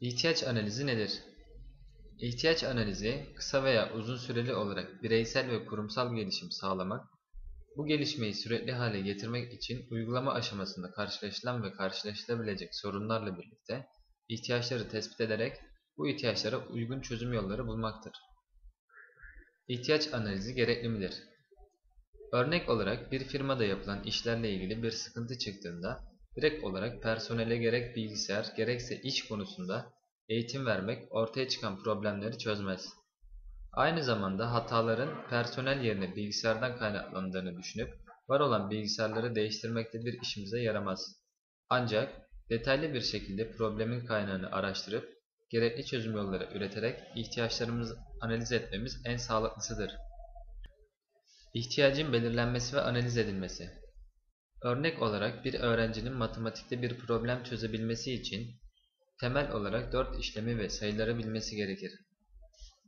İhtiyaç analizi nedir? İhtiyaç analizi, kısa veya uzun süreli olarak bireysel ve kurumsal gelişim sağlamak, bu gelişmeyi sürekli hale getirmek için uygulama aşamasında karşılaşılan ve karşılaşılabilecek sorunlarla birlikte ihtiyaçları tespit ederek bu ihtiyaçlara uygun çözüm yolları bulmaktır. İhtiyaç analizi gerekli midir? Örnek olarak bir firmada yapılan işlerle ilgili bir sıkıntı çıktığında direkt olarak personele gerek bilgisayar gerekse iş konusunda eğitim vermek ortaya çıkan problemleri çözmez. Aynı zamanda hataların personel yerine bilgisayardan kaynaklandığını düşünüp var olan bilgisayarları değiştirmekte bir işimize yaramaz. Ancak detaylı bir şekilde problemin kaynağını araştırıp gerekli çözüm yolları üreterek ihtiyaçlarımızı analiz etmemiz en sağlıklısıdır. İhtiyacın belirlenmesi ve analiz edilmesi Örnek olarak bir öğrencinin matematikte bir problem çözebilmesi için temel olarak 4 işlemi ve sayıları bilmesi gerekir.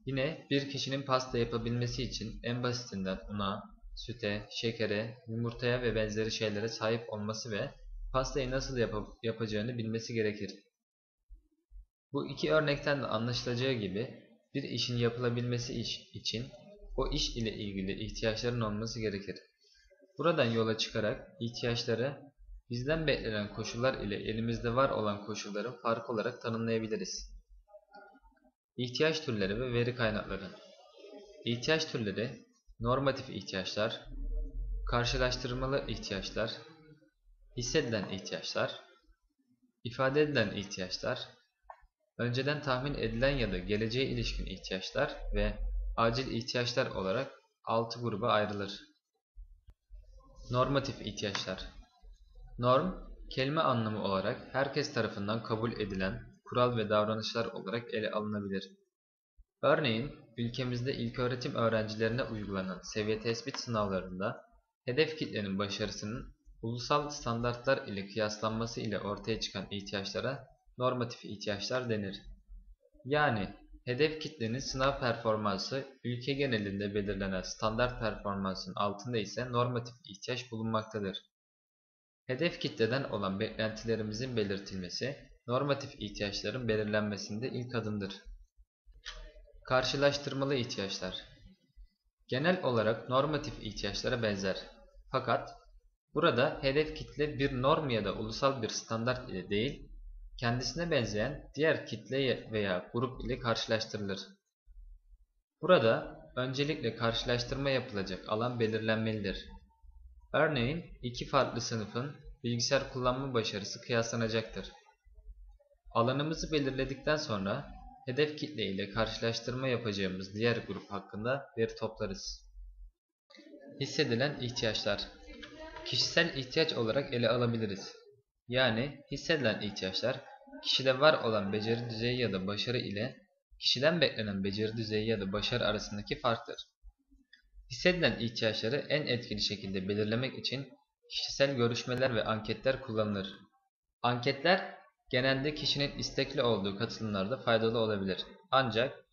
Yine bir kişinin pasta yapabilmesi için en basitinden una, süte, şekere, yumurtaya ve benzeri şeylere sahip olması ve pastayı nasıl yap yapacağını bilmesi gerekir. Bu iki örnekten de anlaşılacağı gibi bir işin yapılabilmesi iş için o iş ile ilgili ihtiyaçların olması gerekir. Buradan yola çıkarak ihtiyaçları bizden beklenen koşullar ile elimizde var olan koşulların farkı olarak tanımlayabiliriz. İhtiyaç türleri ve veri kaynakları İhtiyaç türleri normatif ihtiyaçlar, karşılaştırmalı ihtiyaçlar, hissedilen ihtiyaçlar, ifade edilen ihtiyaçlar, önceden tahmin edilen ya da geleceğe ilişkin ihtiyaçlar ve acil ihtiyaçlar olarak 6 gruba ayrılır. Normatif ihtiyaçlar Norm, kelime anlamı olarak herkes tarafından kabul edilen kural ve davranışlar olarak ele alınabilir. Örneğin, ülkemizde ilköğretim öğrencilerine uygulanan seviye tespit sınavlarında hedef kitlenin başarısının ulusal standartlar ile kıyaslanması ile ortaya çıkan ihtiyaçlara normatif ihtiyaçlar denir. Yani hedef kitlenin sınav performansı ülke genelinde belirlenen standart performansın altında ise normatif ihtiyaç bulunmaktadır. Hedef kitleden olan beklentilerimizin belirtilmesi, normatif ihtiyaçların belirlenmesinde ilk adımdır. Karşılaştırmalı ihtiyaçlar Genel olarak normatif ihtiyaçlara benzer. Fakat burada hedef kitle bir norm ya da ulusal bir standart ile değil, kendisine benzeyen diğer kitle veya grup ile karşılaştırılır. Burada öncelikle karşılaştırma yapılacak alan belirlenmelidir. Örneğin iki farklı sınıfın bilgisayar kullanma başarısı kıyaslanacaktır. Alanımızı belirledikten sonra hedef kitle ile karşılaştırma yapacağımız diğer grup hakkında veri toplarız. Hissedilen ihtiyaçlar Kişisel ihtiyaç olarak ele alabiliriz. Yani hissedilen ihtiyaçlar kişide var olan beceri düzeyi ya da başarı ile kişiden beklenen beceri düzeyi ya da başarı arasındaki farktır. Hissedilen ihtiyaçları en etkili şekilde belirlemek için kişisel görüşmeler ve anketler kullanılır. Anketler genelde kişinin istekli olduğu katılımlarda faydalı olabilir. Ancak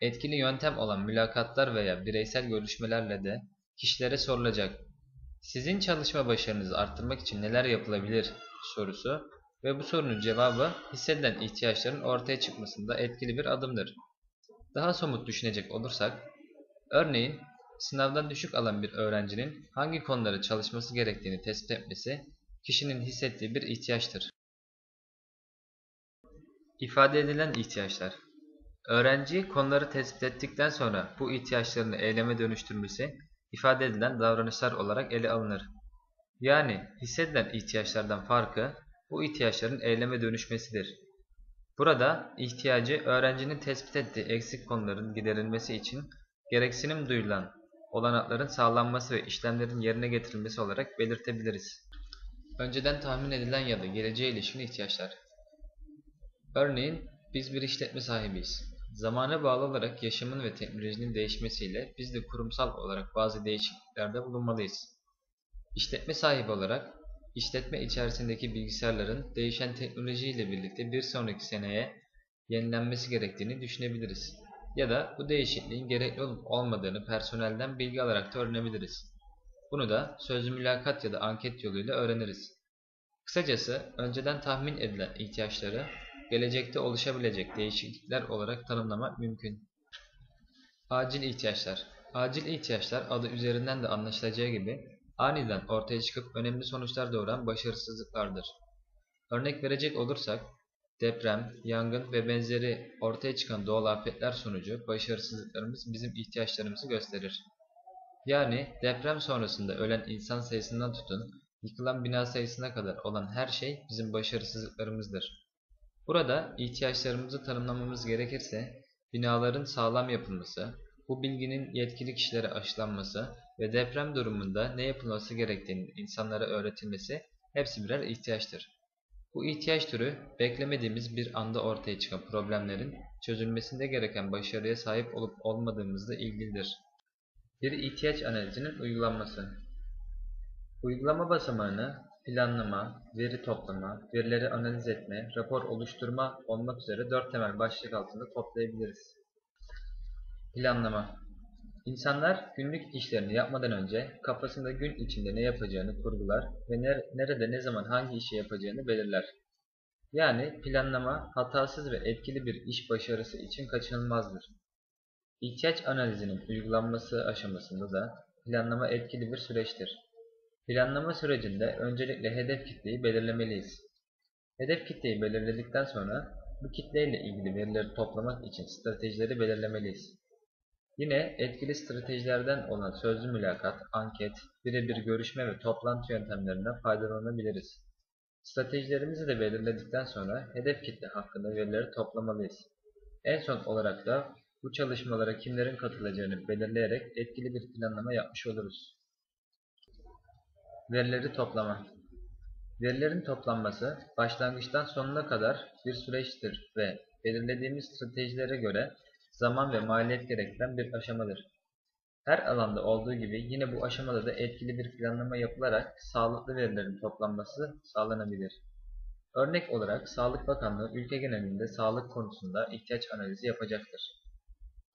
etkili yöntem olan mülakatlar veya bireysel görüşmelerle de kişilere sorulacak. Sizin çalışma başarınızı arttırmak için neler yapılabilir sorusu ve bu sorunun cevabı hissedilen ihtiyaçların ortaya çıkmasında etkili bir adımdır. Daha somut düşünecek olursak, örneğin sınavdan düşük alan bir öğrencinin hangi konuları çalışması gerektiğini tespit etmesi, kişinin hissettiği bir ihtiyaçtır. İfade edilen ihtiyaçlar Öğrenci konuları tespit ettikten sonra bu ihtiyaçlarını eyleme dönüştürmesi, ifade edilen davranışlar olarak ele alınır. Yani hissedilen ihtiyaçlardan farkı, bu ihtiyaçların eyleme dönüşmesidir. Burada ihtiyacı öğrencinin tespit ettiği eksik konuların giderilmesi için gereksinim duyulan olanakların sağlanması ve işlemlerin yerine getirilmesi olarak belirtebiliriz. Önceden tahmin edilen ya da geleceğe ilişkin ihtiyaçlar. Örneğin biz bir işletme sahibiyiz. Zamana bağlı olarak yaşamın ve teknolojinin değişmesiyle biz de kurumsal olarak bazı değişikliklerde bulunmalıyız. İşletme sahibi olarak işletme içerisindeki bilgisayarların değişen teknolojiyle birlikte bir sonraki seneye yenilenmesi gerektiğini düşünebiliriz. Ya da bu değişikliğin gerekli olup olmadığını personelden bilgi alarak da öğrenebiliriz. Bunu da sözlü mülakat ya da anket yoluyla öğreniriz. Kısacası önceden tahmin edilen ihtiyaçları gelecekte oluşabilecek değişiklikler olarak tanımlamak mümkün. Acil ihtiyaçlar Acil ihtiyaçlar adı üzerinden de anlaşılacağı gibi aniden ortaya çıkıp önemli sonuçlar doğuran başarısızlıklardır. Örnek verecek olursak, deprem, yangın ve benzeri ortaya çıkan doğal afetler sonucu başarısızlıklarımız bizim ihtiyaçlarımızı gösterir. Yani deprem sonrasında ölen insan sayısından tutun, yıkılan bina sayısına kadar olan her şey bizim başarısızlıklarımızdır. Burada ihtiyaçlarımızı tanımlamamız gerekirse, binaların sağlam yapılması, bu bilginin yetkili kişilere aşılanması ve deprem durumunda ne yapılması gerektiğinin insanlara öğretilmesi hepsi birer ihtiyaçtır. Bu ihtiyaç türü beklemediğimiz bir anda ortaya çıkan problemlerin çözülmesinde gereken başarıya sahip olup olmadığımızla ilgilidir. Bir ihtiyaç analizinin uygulanması Uygulama basamağını planlama, veri toplama, verileri analiz etme, rapor oluşturma olmak üzere dört temel başlık altında toplayabiliriz. Planlama İnsanlar günlük işlerini yapmadan önce kafasında gün içinde ne yapacağını kurgular ve nerede ne zaman hangi işi yapacağını belirler. Yani planlama hatasız ve etkili bir iş başarısı için kaçınılmazdır. İhtiyaç analizinin uygulanması aşamasında da planlama etkili bir süreçtir. Planlama sürecinde öncelikle hedef kitleyi belirlemeliyiz. Hedef kitleyi belirledikten sonra bu kitleyle ilgili verileri toplamak için stratejileri belirlemeliyiz. Yine etkili stratejilerden olan sözlü mülakat, anket, birebir görüşme ve toplantı yöntemlerinden faydalanabiliriz. Stratejilerimizi de belirledikten sonra hedef kitle hakkında verileri toplamalıyız. En son olarak da bu çalışmalara kimlerin katılacağını belirleyerek etkili bir planlama yapmış oluruz. Verileri toplama Verilerin toplanması başlangıçtan sonuna kadar bir süreçtir ve belirlediğimiz stratejilere göre zaman ve maliyet gerektiren bir aşamadır. Her alanda olduğu gibi yine bu aşamada da etkili bir planlama yapılarak sağlıklı verilerin toplanması sağlanabilir. Örnek olarak Sağlık Bakanlığı ülke genelinde sağlık konusunda ihtiyaç analizi yapacaktır.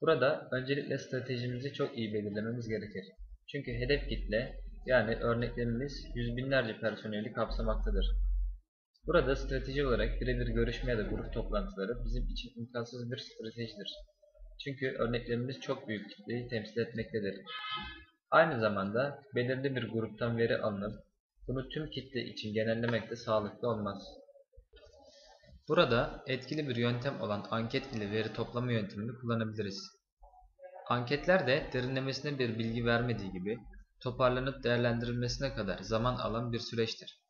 Burada öncelikle stratejimizi çok iyi belirlememiz gerekir. Çünkü hedef kitle yani örneklerimiz yüz binlerce personeli kapsamaktadır. Burada strateji olarak birebir görüşme ya da grup toplantıları bizim için imkansız bir stratejidir. Çünkü örneklerimiz çok büyük kitleyi temsil etmektedir. Aynı zamanda belirli bir gruptan veri alınıp bunu tüm kitle için genellemek de sağlıklı olmaz. Burada etkili bir yöntem olan anket ile veri toplama yöntemini kullanabiliriz. Anketler de derinlemesine bir bilgi vermediği gibi toparlanıp değerlendirilmesine kadar zaman alan bir süreçtir.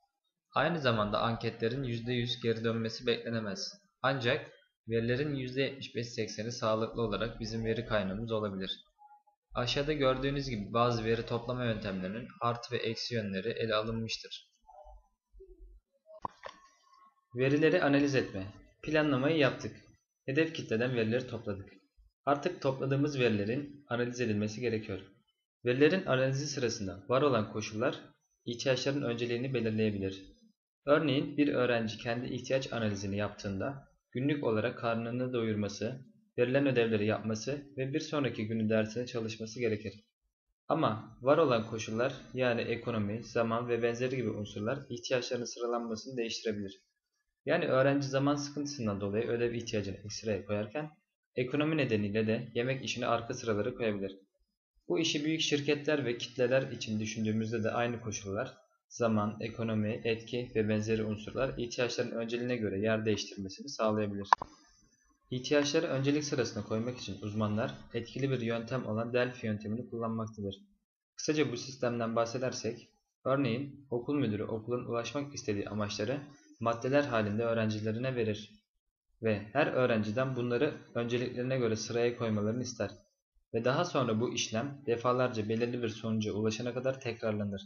Aynı zamanda anketlerin %100 geri dönmesi beklenemez. Ancak Verilerin %75-80'i sağlıklı olarak bizim veri kaynağımız olabilir. Aşağıda gördüğünüz gibi bazı veri toplama yöntemlerinin artı ve eksi yönleri ele alınmıştır. Verileri analiz etme. Planlamayı yaptık. Hedef kitleden verileri topladık. Artık topladığımız verilerin analiz edilmesi gerekiyor. Verilerin analizi sırasında var olan koşullar ihtiyaçların önceliğini belirleyebilir. Örneğin bir öğrenci kendi ihtiyaç analizini yaptığında günlük olarak karnını doyurması, verilen ödevleri yapması ve bir sonraki günü dersine çalışması gerekir. Ama var olan koşullar yani ekonomi, zaman ve benzeri gibi unsurlar ihtiyaçlarının sıralanmasını değiştirebilir. Yani öğrenci zaman sıkıntısından dolayı ödev ihtiyacını ilk koyarken ekonomi nedeniyle de yemek işini arka sıralara koyabilir. Bu işi büyük şirketler ve kitleler için düşündüğümüzde de aynı koşullar zaman, ekonomi, etki ve benzeri unsurlar ihtiyaçların önceliğine göre yer değiştirmesini sağlayabilir. İhtiyaçları öncelik sırasına koymak için uzmanlar etkili bir yöntem olan Delphi yöntemini kullanmaktadır. Kısaca bu sistemden bahsedersek, örneğin okul müdürü okulun ulaşmak istediği amaçları maddeler halinde öğrencilerine verir ve her öğrenciden bunları önceliklerine göre sıraya koymalarını ister ve daha sonra bu işlem defalarca belirli bir sonuca ulaşana kadar tekrarlanır.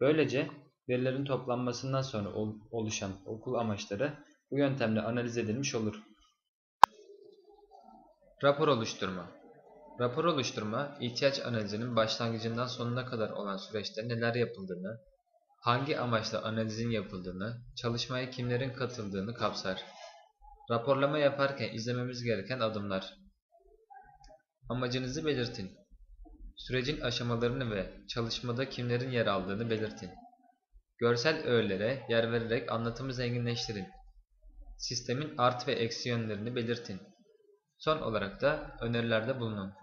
Böylece verilerin toplanmasından sonra oluşan okul amaçları bu yöntemle analiz edilmiş olur. Rapor oluşturma Rapor oluşturma, ihtiyaç analizinin başlangıcından sonuna kadar olan süreçte neler yapıldığını, hangi amaçla analizin yapıldığını, çalışmaya kimlerin katıldığını kapsar. Raporlama yaparken izlememiz gereken adımlar. Amacınızı belirtin. Sürecin aşamalarını ve çalışmada kimlerin yer aldığını belirtin. Görsel öğelere yer vererek anlatımı zenginleştirin. sistemin artı ve eksi yönlerini belirtin. Son olarak da önerilerde bulunun.